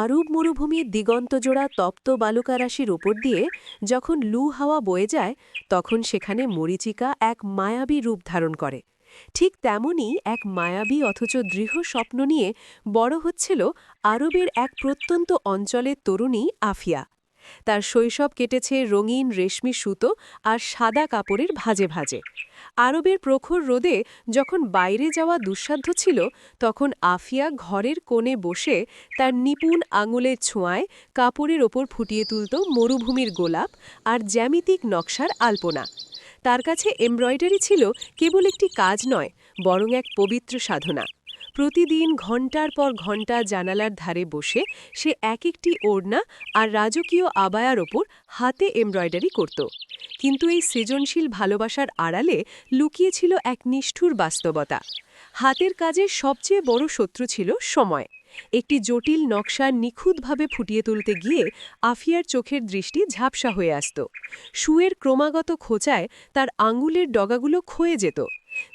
আরব মরুভূমির দিগন্তজোড়া তপ্ত বালুকারাশির ওপর দিয়ে যখন লু হাওয়া বয়ে যায়, তখন সেখানে মরিচিকা এক মায়াবী রূপ ধারণ করে। ঠিক তেমনই এক মায়াবী অথচ দৃঢ় স্বপ্ন নিয়ে বড় হচ্ছিল আরবের এক প্রত্যন্ত অঞ্চলের তরুণী আফিয়া। তার শৈশব কেটেছে রঙিন রেশমি সুতো আর সাদা কাপড়ের ভাজে ভাজে। আরবের প্রখর রোদে যখন বাইরে যাওয়া দুঃসাধ্য ছিল, তখন আফিয়া ঘরের কোণে বসে তার নিপুণ আঙুলের ছোঁয়ায় কাপড়ের ওপর ফুটিয়ে তুলত মরুভূমির গোলাপ আর জ্যামিতিক নকশার আলপনা। তার কাছে এমব্রয়ডারি ছিল কেবল একটি কাজ নয়, বরং এক পবিত্র সাধনা। প্রতিদিন ঘণ্টার পর ঘণ্টা জানালার ধারে বসে সে এক একটি ওড়না আর রাজকীয় আবায়ার ওপর হাতে এমব্রয়ডারি করত। কিন্তু এই সৃজনশীল ভালোবাসার আড়ালে লুকিয়েছিল এক নিষ্ঠুর বাস্তবতা। হাতের কাজের সবচেয়ে বড় শত্রু ছিল সময়। একটি জটিল নকশা নিখুঁতভাবে ফুটিয়ে তুলতে গিয়ে আফিয়ার চোখের দৃষ্টি ঝাপসা হয়ে আসত। শুয়ের ক্রমাগত খোঁচায় তার আঙুলের ডগাগুলো ক্ষয়ে যেত।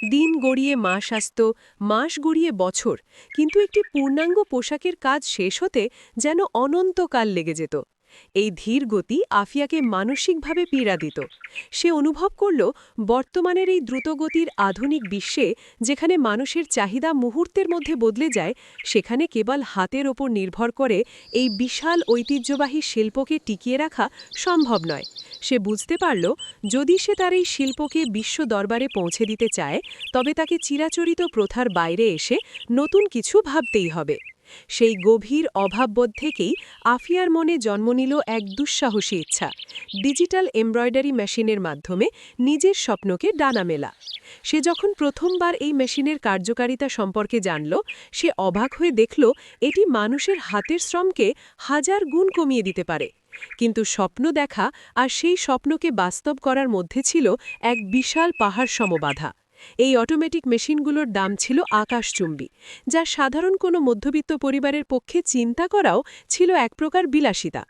দিন গড়িয়ে মাস আসত, মাস গড়িয়ে বছর, কিন্তু একটি পূর্ণাঙ্গ পোশাকের কাজ শেষ হতে যেন অনন্তকাল লেগে যেত। এই ধীর গতি আফিয়াকে মানসিকভাবে পীড়া দিত। সে অনুভব করল, বর্তমানের এই দ্রুতগতির আধুনিক বিশ্বে যেখানে মানুষের চাহিদা মুহূর্তের মধ্যে বদলে যায়, সেখানে কেবল হাতের ওপর নির্ভর করে এই বিশাল ঐতিহ্যবাহী শিল্পকে টিকিয়ে রাখা সম্ভব নয়। সে বুঝতে পারল, যদি সে তার এই শিল্পকে বিশ্ব দরবারে পৌঁছে দিতে চায়, তবে তাকে চিরাচরিত প্রথার বাইরে এসে নতুন কিছু ভাবতেই হবে। সেই গভীর অভাববোধ থেকেই আফিয়ার মনে জন্ম নিল এক দুঃসাহসী ইচ্ছা, ডিজিটাল এমব্রয়ডারি মেশিনের মাধ্যমে নিজের স্বপ্নকে ডানা মেলা। সে যখন প্রথমবার এই মেশিনের কার্যকারিতা সম্পর্কে জানল, সে অবাক হয়ে দেখল এটি মানুষের হাতের শ্রমকে হাজার গুণ কমিয়ে দিতে পারে। কিন্তু স্বপ্ন দেখা আর সেই স্বপ্নকে বাস্তব করার মধ্যে ছিল এক বিশাল পাহাড় সমবাধা। এই অটোমেটিক মেশিনগুলোর দাম ছিল আকাশচুম্বী, যা সাধারণ কোনো মধ্যবিত্ত পরিবারের পক্ষে চিন্তা করাও ছিল এক প্রকার বিলাসিতা।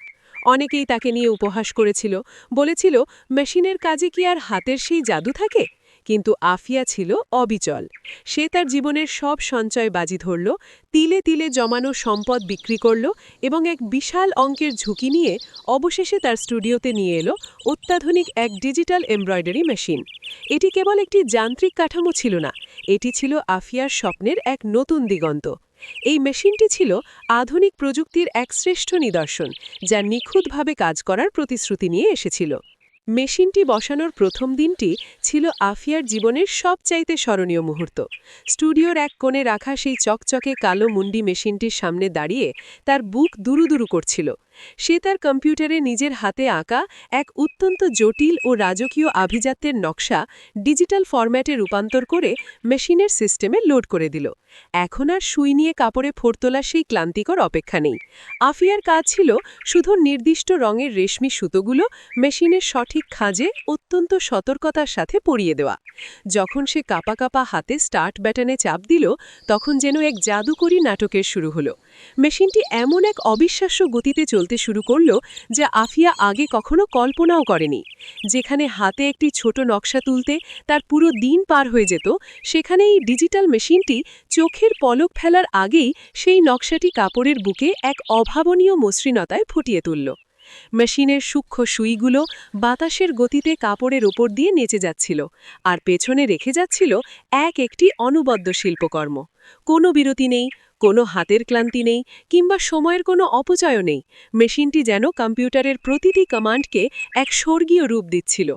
অনেকেই তাকে নিয়ে উপহাস করেছিল, বলেছিল, মেশিনের কাজে কি আর হাতের সেই জাদু থাকে? কিন্তু আফিয়া ছিল অবিচল। সে তার জীবনের সব সঞ্চয় বাজি ধরল, তিলে তিলে জমানো সম্পদ বিক্রি করল এবং এক বিশাল অঙ্কের ঝুঁকি নিয়ে অবশেষে তার স্টুডিওতে নিয়ে এলো অত্যাধুনিক এক ডিজিটাল এমব্রয়ডারি মেশিন। এটি কেবল একটি যান্ত্রিক কাঠামো ছিল না, এটি ছিল আফিয়ার স্বপ্নের এক নতুন দিগন্ত। এই মেশিনটি ছিল আধুনিক প্রযুক্তির এক শ্রেষ্ঠ নিদর্শন, যা নিখুঁতভাবে কাজ করার প্রতিশ্রুতি নিয়ে এসেছিল। মেশিনটি বসানোর প্রথম দিনটি ছিল আফিয়ার জীবনের সবচাইতে স্মরণীয় মুহূর্ত। স্টুডিওর এক কোণে রাখা সেই চকচকে কালো মুন্ডি মেশিনটির সামনে দাঁড়িয়ে তার বুক দুরুদুরু করছিল। সে তার কম্পিউটারে নিজের হাতে আঁকা এক অত্যন্ত জটিল ও রাজকীয় আভিজাত্যের নকশা ডিজিটাল ফরম্যাটে রূপান্তর করে মেশিনের সিস্টেমে লোড করে দিল। এখন আর সুই নিয়ে কাপড়ে ফোরতোলা সেই ক্লান্তিকর অপেক্ষা নেই। আফিয়ার কাজ ছিল শুধু নির্দিষ্ট রঙের রেশমি সুতোগুলো মেশিনের সঠিক খাঁজে অত্যন্ত সতর্কতার সাথে পরিয়ে দেওয়া। যখন সে কাপা কাপা হাতে স্টার্ট ব্যাটনে চাপ দিল, তখন যেন এক জাদুকরী নাটকের শুরু হলো। মেশিনটি এমন এক অবিশ্বাস্য গতিতে চলতে শুরু করল যা আফিয়া আগে কখনো কল্পনাও করেনি। যেখানে হাতে একটি ছোট নকশা তুলতে তার পুরো দিন পার হয়ে যেত সেখানে এই ডিজিটাল মেশিনটি চোখের পলক ফেলার আগেই সেই নকশাটি কাপড়ের বুকে এক অভাবনীয় মসৃণতায় ফুটিয়ে তুলল। মেশিনের সূক্ষ্ম সুইগুলো বাতাসের গতিতে কাপড়ের ওপর দিয়ে নেচে যাচ্ছিল, আর পেছনে রেখে যাচ্ছিল এক একটি অনবদ্য শিল্পকর্ম। কোনো বিরতি নেই, কোনো হাতের ক্লান্তি নেই, কিংবা সময়ের কোনো অপচয় নেই। মেশিনটি যেন কম্পিউটারের প্রতিটি কমান্ডকে এক স্বর্গীয় রূপ দিচ্ছিল।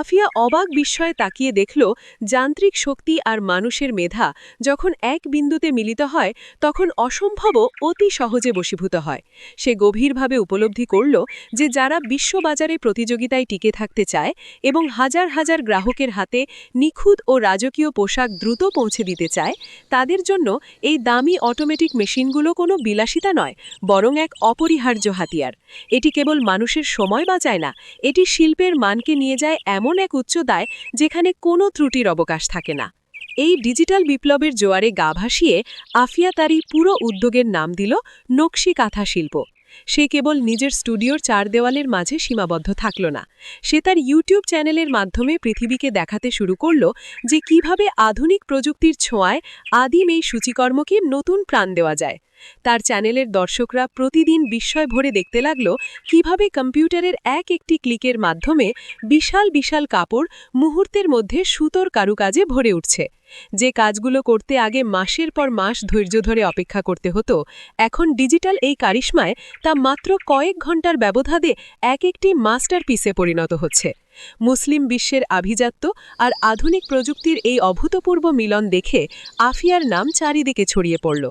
আফিয়া অবাক বিস্ময়ে তাকিয়ে দেখল, যান্ত্রিক শক্তি আর মানুষের মেধা যখন এক বিন্দুতে মিলিত হয়, তখন অসম্ভবও অতি সহজে বশীভূত হয়। সে গভীরভাবে উপলব্ধি করল যে যারা বিশ্ববাজারে প্রতিযোগিতায় টিকে থাকতে চায় এবং হাজার হাজার গ্রাহকের হাতে নিখুঁত ও রাজকীয় পোশাক দ্রুত পৌঁছে দিতে চায়, তাদের জন্য এই দামি অটোমেটিক মেশিনগুলো কোনো বিলাসিতা নয়, বরং এক অপরিহার্য হাতিয়ার। এটি কেবল মানুষের সময় বাঁচায় না, এটি শিল্পের মানকে নিয়ে যায় এমন এক উচ্চতায় যেখানে কোনো ত্রুটির অবকাশ থাকে না। এই ডিজিটাল বিপ্লবের জোয়ারে গা ভাসিয়ে আফিয়া তারই পুরো উদ্যোগের নাম দিল নকশি কাঁথা শিল্প। সে কেবল নিজের স্টুডিওর চার দেওয়ালের মাঝে সীমাবদ্ধ থাকল না। সে তার ইউটিউব চ্যানেলের মাধ্যমে পৃথিবীকে দেখাতে শুরু করল যে কীভাবে আধুনিক প্রযুক্তির ছোঁয়ায় আদিম এই সূচিকর্মকে নতুন প্রাণ দেওয়া যায়। তার চ্যানেলের দর্শকরা প্রতিদিন বিস্ময় ভরে দেখতে লাগল কীভাবে কম্পিউটারের এক একটি ক্লিকের মাধ্যমে বিশাল বিশাল কাপড় মুহূর্তের মধ্যে সুতোর কারুকাজে ভরে উঠছে। যে কাজগুলো করতে আগে মাসের পর মাস ধৈর্য ধরে অপেক্ষা করতে হতো, এখন ডিজিটাল এই কারিশ্মায় তা মাত্র কয়েক ঘণ্টার ব্যবধানে এক একটি মাস্টারপিসে পরিণত হচ্ছে। মুসলিম বিশ্বের আভিজাত্য আর আধুনিক প্রযুক্তির এই অভূতপূর্ব মিলন দেখে আফিয়ার নাম চারিদিকে ছড়িয়ে পড়ল।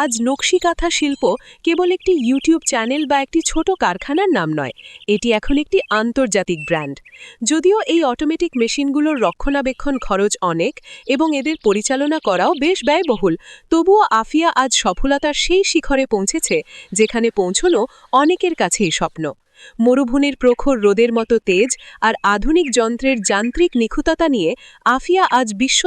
আজ নকশিকাঁথা শিল্প কেবল একটি ইউটিউব চ্যানেল বা একটি ছোট কারখানার নাম নয়, এটি এখন একটি আন্তর্জাতিক ব্র্যান্ড। যদিও এই অটোমেটিক মেশিনগুলোর রক্ষণাবেক্ষণ খরচ অনেক এবং এদের পরিচালনা করাও বেশ ব্যয়বহুল, তবুও আফিয়া আজ সফলতার সেই শিখরে পৌঁছেছে যেখানে পৌঁছনো অনেকের কাছেই স্বপ্ন। মরুভূমির প্রখর রোদের মতো তেজ আর আধুনিক যন্ত্রের যান্ত্রিক নিখুঁততা নিয়ে আফিয়া আজ বিশ্ব